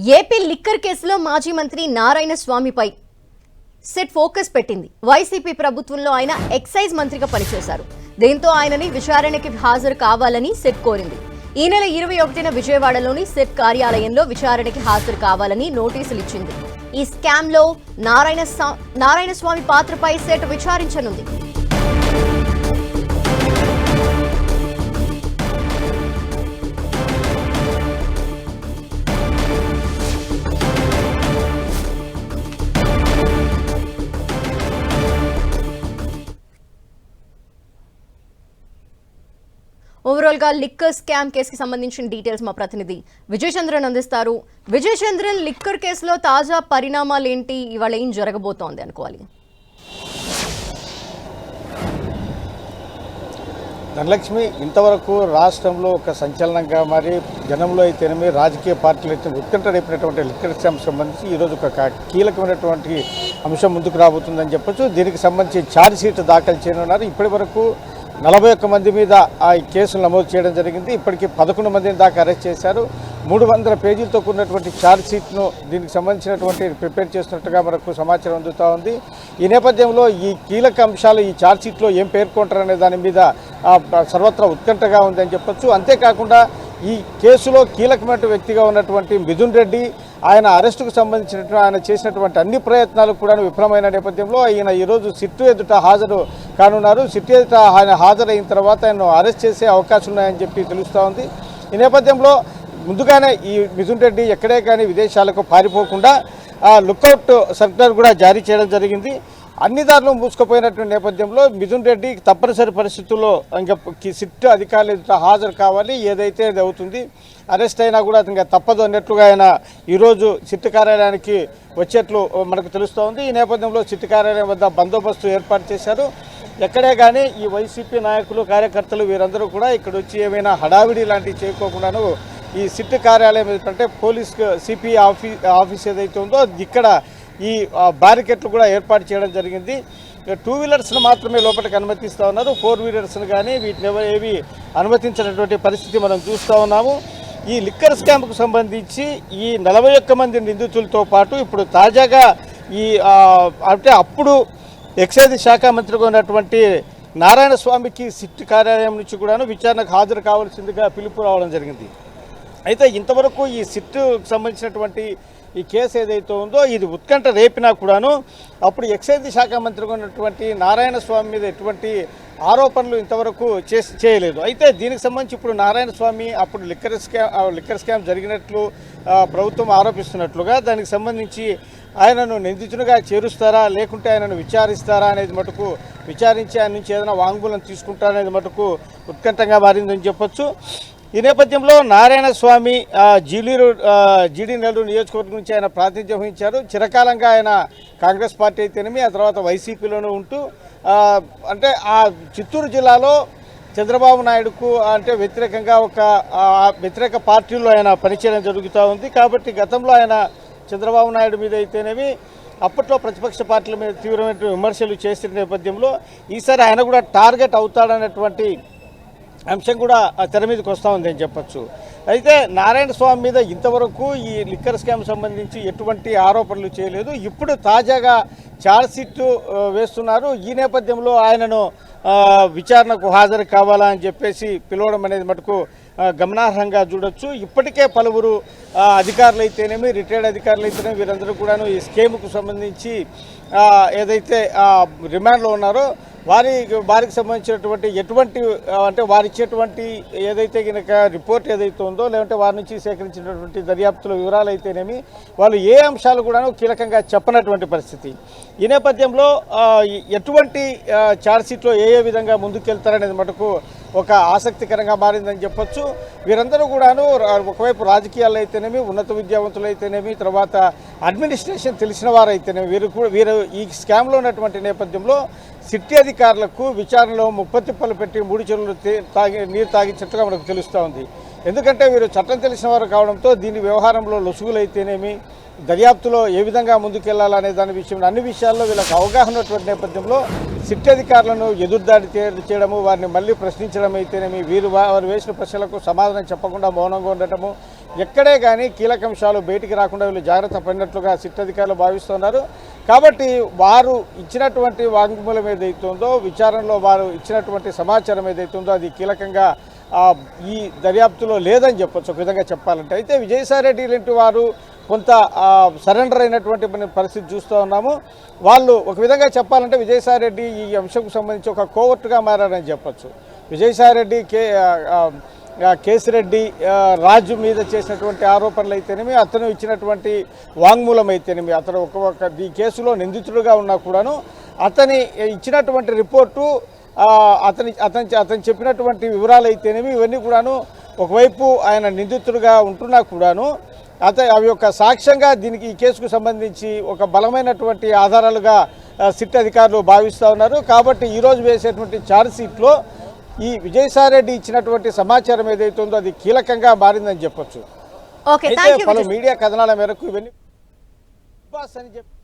AP liquor కేసులో మాజీ మంత్రి నారాయణ స్వామిపై సెట్ ఫోకస్ పెట్టింది. వైసీపీ ప్రభుత్వంలో ఆయన ఎక్సైజ్ మంత్రిగా పనిచేశారు. దీంతో ఆయనని విచారణకి హాజరు కావాలని సెట్ కోరింది. ఈ నెల ఇరవై ఒకటిన విజయవాడలోని సెట్ కార్యాలయంలో విచారణకి హాజరు కావాలని నోటీసులు ఇచ్చింది. ఈ స్కామ్లో నారాయణ స్వా- నారాయణ స్వామి పాత్రపై సెట్ విచారించనుంది. ఓవరాల్గా లిక్కర్ స్కామ్ కేసుకి సంబంధించిన డీటెయిల్స్ మా ప్రతినిధి విజయచంద్రన్ అందిస్తారు. విజయ్ చంద్రన్ లిక్కర్ కేసులో తాజా పరిణామాలు ఏంటి ఇవాళ ఏం జరగబోతోంది అనుకోవాలి. ధనలక్ష్మి ఇంతవరకు రాష్ట్రంలో ఒక సంచలనంగా మరి జనంలో అయితేనేమి రాజకీయ పార్టీలు అయితే ఉత్కంఠ రేపినటువంటి లిక్కర్ స్కామ్ సంబంధించి ఈరోజు ఒక కీలకమైనటువంటి అంశం ముందుకు రాబోతుందని చెప్పొచ్చు. దీనికి సంబంధించి ఛార్జ్ షీట్ దాఖలు చేయనున్నారు. ఇప్పటి వరకు నలభై ఒక్క మంది మీద ఆ కేసులు నమోదు చేయడం జరిగింది. ఇప్పటికీ పదకొండు మందిని దాకా అరెస్ట్ చేశారు. మూడు వందల పేజీలతో కూడినటువంటి ఛార్జ్ షీట్ను దీనికి సంబంధించినటువంటి ప్రిపేర్ చేస్తున్నట్టుగా మనకు సమాచారం అందుతూ ఉంది. ఈ నేపథ్యంలో ఈ కీలక అంశాలు ఈ ఛార్జ్ షీట్లో ఏం పేర్కొంటారనే దాని మీద సర్వత్రా ఉత్కంఠగా ఉందని చెప్పొచ్చు. అంతేకాకుండా ఈ కేసులో కీలకమైన వ్యక్తిగా ఉన్నటువంటి మిథున్ రెడ్డి ఆయన అరెస్టుకు సంబంధించినటువంటి ఆయన చేసినటువంటి అన్ని ప్రయత్నాలు కూడా విఫలమైన నేపథ్యంలో ఆయన ఈరోజు సిట్టు ఎదుట హాజరు కానున్నారు. సిట్టు ఎదుట ఆయన హాజరైన తర్వాత ఆయన అరెస్ట్ చేసే అవకాశం ఉన్నాయని చెప్పి తెలుస్తూ ఉంది. ఈ నేపథ్యంలో ముందుగానే ఈ మిథున్ రెడ్డి ఎక్కడే కానీ విదేశాలకు పారిపోకుండా ఆ లుకౌట్ సర్క్యులర్ కూడా జారీ చేయడం జరిగింది. అన్ని దారులు మూసుకుపోయినటువంటి నేపథ్యంలో మిథున్ రెడ్డి తప్పనిసరి పరిస్థితుల్లో ఇంకా కి- సిట్ అధికారులు హాజరు కావాలి. ఏదైతే అది అవుతుంది అరెస్ట్ అయినా కూడా ఇంకా తప్పదు అన్నట్లుగా ఆయన ఈరోజు సిట్ కార్యాలయానికి వచ్చేట్లు మనకు తెలుస్తోంది. ఈ నేపథ్యంలో సిట్ కార్యాలయం వద్ద బందోబస్తు ఏర్పాటు చేశారు. ఎక్కడే కానీ ఈ వైసీపీ నాయకులు కార్యకర్తలు వీరందరూ కూడా ఇక్కడ వచ్చి ఏమైనా హడావిడి లాంటివి చేయకోకుండాను ఈ సిట్ కార్యాలయం ఏంటంటే పోలీస్ సిపి ఆఫీ ఆఫీస్ ఏదైతే ఉందో ఇక్కడ ఈ బ్యారికెట్లు కూడా ఏర్పాటు చేయడం జరిగింది. టూ వీలర్స్ను మాత్రమే లోపలికి అనుమతిస్తూ ఉన్నారు. ఫోర్ వీలర్స్ను కానీ వీటిని ఏవి అనుమతించినటువంటి పరిస్థితి మనం చూస్తూ ఉన్నాము. ఈ లిక్కర్ స్కామ్కు సంబంధించి ఈ నలభై ఒక్క మంది నిందితులతో పాటు ఇప్పుడు తాజాగా ఈ అంటే అప్పుడు ఎక్సైజ్ శాఖ మంత్రిగా ఉన్నటువంటి నారాయణ స్వామికి సిట్ కార్యాలయం నుంచి కూడాను విచారణకు హాజరు కావాల్సిందిగా పిలుపు రావడం జరిగింది. అయితే ఇంతవరకు ఈ సిట్కు సంబంధించినటువంటి ఈ కేసు ఏదైతే ఉందో ఇది ఉత్కంఠ రేపినా కూడాను అప్పుడు ఎక్సైజ్ శాఖ మంత్రిగా ఉన్నటువంటి నారాయణ స్వామి మీద ఎటువంటి ఆరోపణలు ఇంతవరకు చేసి చేయలేదు. అయితే దీనికి సంబంధించి ఇప్పుడు నారాయణ స్వామి అప్పుడు లిక్కర్ స్కామ్ ఆ లిక్కర్ స్కామ్ జరిగినట్లు ప్రభుత్వం ఆరోపిస్తున్నట్లుగా దానికి సంబంధించి ఆయనను నిందితునిగా చేరుస్తారా లేకుంటే ఆయనను విచారిస్తారా అనేది మటుకు విచారించి ఆయన నుంచి ఏదైనా వాంగ్మూలం తీసుకుంటారా అనేది మటుకు ఉత్కంఠంగా మారిందని చెప్పొచ్చు. ఈ నేపథ్యంలో నారాయణ స్వామి ఆ, జీలీరు ఆ, నెల్లూరు నియోజకవర్గం నుంచి ఆయన ప్రాతినిధ్యం వహించారు. చిరకాలంగా ఆయన కాంగ్రెస్ పార్టీ అయితేనేమి ఆ తర్వాత వైసీపీలోనూ ఉంటూ అంటే ఆ చిత్తూరు జిల్లాలో చంద్రబాబు నాయుడుకు అంటే వ్యతిరేకంగా ఒక వ్యతిరేక పార్టీలో ఆయన పనిచేయడం జరుగుతూ ఉంది. కాబట్టి గతంలో ఆయన చంద్రబాబు నాయుడు మీద అయితేనేమి అప్పట్లో ప్రతిపక్ష పార్టీల మీద తీవ్రమైన విమర్శలు చేసిన నేపథ్యంలో ఈసారి ఆయన కూడా టార్గెట్ అవుతాడనేటువంటి అంశం కూడా ఆ తెర మీదకి వస్తూ ఉంది అని అయితే నారాయణ స్వామి మీద ఇంతవరకు ఈ లిక్కర్ స్కామ్ సంబంధించి ఎటువంటి ఆరోపణలు చేయలేదు. ఇప్పుడు తాజాగా ఛార్జ్షీట్ వేస్తున్నారు. ఈ నేపథ్యంలో ఆయనను విచారణకు హాజరు కావాలా అని చెప్పేసి పిలవడం అనేది మటుకు గమనార్హంగా చూడొచ్చు. ఇప్పటికే పలువురు అధికారులు అయితేనేమి రిటైర్డ్ అధికారులు అయితేనేమి వీరందరూ కూడాను ఈ స్కీమ్కు సంబంధించి ఏదైతే రిమాండ్లో ఉన్నారో వారి వారికి సంబంధించినటువంటి ఎటువంటి అంటే వారు ఇచ్చేటువంటి ఏదైతే కనుక రిపోర్ట్ ఏదైతే ఉందో లేదంటే వారి నుంచి సేకరించినటువంటి దర్యాప్తుల వివరాలు అయితేనేమి వాళ్ళు ఏ అంశాలు కూడాను కీలకంగా చెప్పనటువంటి పరిస్థితి. ఈ నేపథ్యంలో ఎటువంటి ఛార్జ్షీట్లో ఏ ఏ విధంగా ముందుకెళ్తారనేది మటుకు ఒక ఆసక్తికరంగా మారిందని చెప్పొచ్చు. వీరందరూ కూడాను ఒకవైపు రాజకీయాల్లో అయితేనేమి ఉన్నత విద్యావంతులు అయితేనేమి తర్వాత అడ్మినిస్ట్రేషన్ తెలిసిన వారు అయితేనేమి వీరు కూడా వీరు ఈ స్కామ్లో ఉన్నటువంటి నేపథ్యంలో సిటీ అధికారులకు విచారణలో ముప్పతిప్పలు పెట్టి మూడు చెరువులు తాగి నీరు తాగించినట్టుగా మనకు తెలుస్తూ ఉంది. ఎందుకంటే వీరు చట్టం తెలిసిన వారు కావడంతో దీని వ్యవహారంలో లొసుగులు అయితేనేమి దర్యాప్తులో ఏ విధంగా ముందుకెళ్ళాలనే దాని విషయంలో అన్ని విషయాల్లో వీళ్ళకి అవగాహన ఉన్నటువంటి నేపథ్యంలో సిట్ అధికారులను ఎదురుదాడి చేయడము వారిని మళ్ళీ ప్రశ్నించడం అయితేనేమి వీరు వారు వేసిన ప్రశ్నలకు సమాధానం చెప్పకుండా మౌనంగా ఉండటము ఎక్కడే కానీ కీలక అంశాలు బయటికి రాకుండా వీళ్ళు జాగ్రత్త పడినట్లుగా సిట్ అధికారులు భావిస్తున్నారు. కాబట్టి వారు ఇచ్చినటువంటి వాంగ్మూలం ఏదైతే ఉందో విచారణలో వారు ఇచ్చినటువంటి సమాచారం ఏదైతుందో ఉందో అది కీలకంగా ఈ దర్యాప్తులో లేదని చెప్పొచ్చు. ఒక విధంగా చెప్పాలంటే. అయితే విజయసాయిరెడ్డి లాంటి వారు కొంత సరెండర్ అయినటువంటి మన పరిస్థితి చూస్తూ ఉన్నాము. వాళ్ళు ఒక విధంగా చెప్పాలంటే విజయసాయిరెడ్డి ఈ అంశంకు సంబంధించి ఒక కోవర్టుగా మారారని చెప్పొచ్చు. విజయసాయిరెడ్డి కే కేసిరెడ్డి రాజు మీద చేసినటువంటి ఆరోపణలు అయితేనేమి అతను ఇచ్చినటువంటి వాంగ్మూలం అయితేనేమి అతను ఒక ఒక ఈ కేసులో నిందితుడుగా ఉన్నా కూడాను అతని ఇచ్చినటువంటి రిపోర్టు అతని అతని అతను చెప్పినటువంటి వివరాలు అయితేనేమి ఇవన్నీ కూడాను ఒకవైపు ఆయన నిందితుడుగా ఉంటున్నా కూడాను అత అవి యొక్క సాక్ష్యంగా దీనికి ఈ కేసుకు సంబంధించి ఒక బలమైనటువంటి ఆధారాలుగా సిట్ అధికారులు భావిస్తూ ఉన్నారు. కాబట్టి ఈరోజు వేసేటువంటి ఛార్జ్ షీట్లో ఈ విజయసాయిరెడ్డి ఇచ్చినటువంటి సమాచారం ఏదైతే ఉందో అది కీలకంగా మారిందని చెప్పొచ్చు. అయితే పలు మీడియా కథనాల మేరకు ఇవన్నీ అని చెప్పి